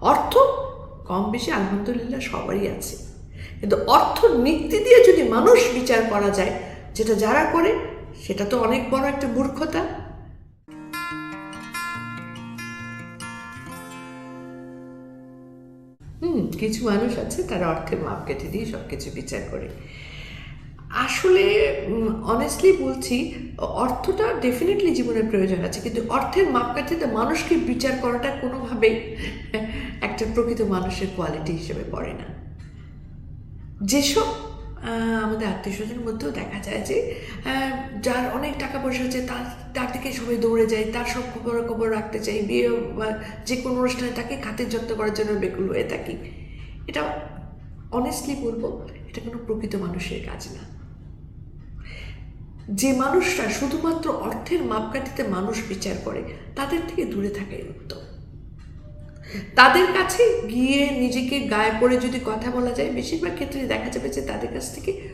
অর্থ কম বেশি, আলহামদুলিল্লাহ সবারই আছে। কিন্তু অর্থ নীতি দিয়ে যদি মানুষ বিচার করা যায়, যেটা যারা করে, সেটা তো অনেক বড় একটা মূর্খতা। হুম, কিছু মানুষ আছে, তারা অর্থের মাপ কেটে দিয়ে সব কিছু বিচার করে। আসলে অনেস্টলি বলছি, অর্থটা ডেফিনেটলি জীবনের প্রয়োজন আছে, কিন্তু অর্থের মাপকাঠিতে মানুষকে বিচার করাটা কোনোভাবেই একটা প্রকৃত মানুষের কোয়ালিটি হিসেবে পড়ে না। যেসব আমাদের আত্মীয় স্বজনের মধ্যেও দেখা যায় যে যার অনেক টাকা পয়সা আছে, তার তার দিকে সবাই দৌড়ে যায়, তার সব খবর খবর রাখতে চাই, বিয়ে বা যে কোনো অনুষ্ঠানে তাকে খাতির যত্ন করার জন্য বেকুল হয়ে থাকি। এটা অনেস্টলি বলব, এটা কোনো প্রকৃত মানুষের কাজ না। যে মানুষরা শুধুমাত্র অর্থের মাপকাঠিতে মানুষ বিচার করে, তাদের থেকে দূরে থাকাই উত্তম। তাদের কাছে গিয়ে নিজেকে গায়ে পড়ে যদি কথা বলা যায়, বেশিরভাগ ক্ষেত্রে দেখা যাবে যে তাদের কাছ থেকে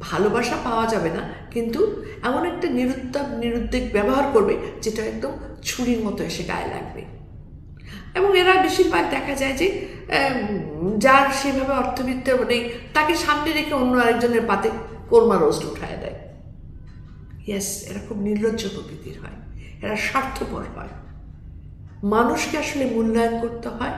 ভালোবাসা পাওয়া যাবে না। কিন্তু এমন একটা নিরুত্তাপ নিরুদ্বেগ ব্যবহার করবে যেটা একদম ছুরির মতো এসে গায়ে লাগবে। এবং এরা বেশিরভাগ দেখা যায় যে যার সেভাবে অর্থবিত্ত নেই, তাকে সামনে রেখে অন্য আরেকজনের পাতে কোরমা রোস্ট উঠায় দেয়। ইয়েস এরা খুব নির্লজ্জ প্রকৃতির হয়। এরা স্বার্থপর হয়। মানুষকে আসলে মূল্যায়ন করতে হয়।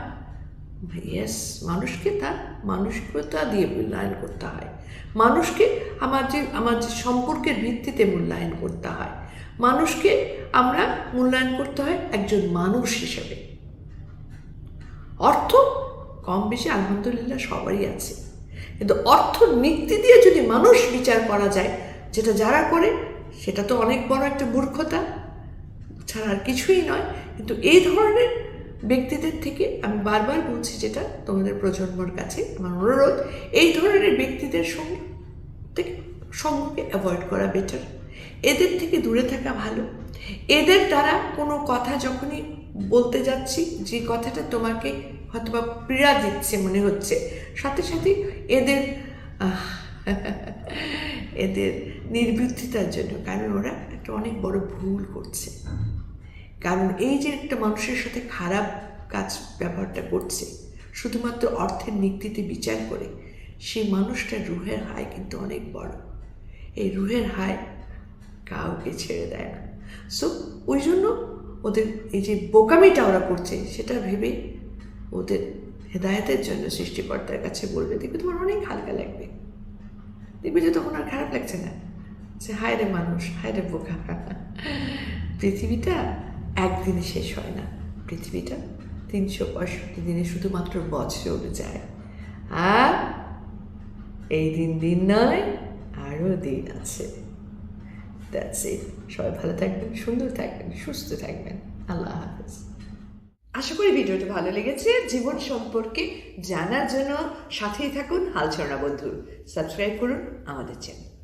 ইয়েস মানুষকে তার মানসিকতা দিয়ে মূল্যায়ন করতে হয়। মানুষকে আমার যে আমার যে সম্পর্কের ভিত্তিতে মূল্যায়ন করতে হয়। মানুষকে আমরা মূল্যায়ন করতে হয় একজন মানুষ হিসেবে। অর্থ কম বেশি আলহামদুলিল্লাহ সবারই আছে। কিন্তু অর্থ নীতি দিয়ে যদি মানুষ বিচার করা যায়, যেটা যারা করে, সেটা তো অনেক বড় একটা মূর্খতা। ছাড়া আর কিছুই নয়। কিন্তু এই ধরনের ব্যক্তিদের থেকে আমি বারবার বলছি যেটা তোমাদের প্রজন্মর কাছে আমার অনুরোধ, এই ধরনের ব্যক্তিদের সঙ্গে থেকে সঙ্গকে অ্যাভয়েড করা বেটার এদের থেকে দূরে থাকা ভালো। এদের দ্বারা কোনো কথা যখনই বলতে যাচ্ছি, যে কথাটা তোমাকে হয়তোবা পীড়া দিচ্ছে মনে হচ্ছে, সাথে সাথে এদের এদের নির্বুদ্ধিতার জন্য, কারণ ওরা একটা অনেক বড় ভুল করছে। কারণ এই যে একটা মানুষের সাথে খারাপ কাজ ব্যবহারটা করছে, শুধুমাত্র অর্থের নীতিতে বিচার করে, সেই মানুষটার রুহের হায় কিন্তু অনেক বড়। এই রুহের হায় কাউকে ছেড়ে দেয় না। সো ওই জন্য ওদের এই যে বোকামিটা ওরা করছে, সেটা ভেবে ওদের হেদায়তের জন্য সৃষ্টিকর্তার কাছে বলবে, দেখবে তোমার অনেক হালকা লাগবে। দেখবে যে তখন আর খারাপ লাগছে না। যে হায় রে মানুষ হায় রে বোকা। পৃথিবীটা একদিনে শেষ হয় না পৃথিবীটা। তিনশো পঁয়ষট্টি দিনে শুধুমাত্র বছর যায়। আর এই দিন দিন নয় আরও দিন আছে। দ্যাটস ইট সবাই ভালো থাকবেন, সুন্দর থাকবেন, সুস্থ থাকবেন। আল্লাহ হাফেজ। আশা করি ভিডিওটা ভালো লেগেছে। জীবন সম্পর্কে জানার জন্য সাথেই থাকুন। হালছড়া বন্ধু সাবস্ক্রাইব করুন আমাদের চ্যানেল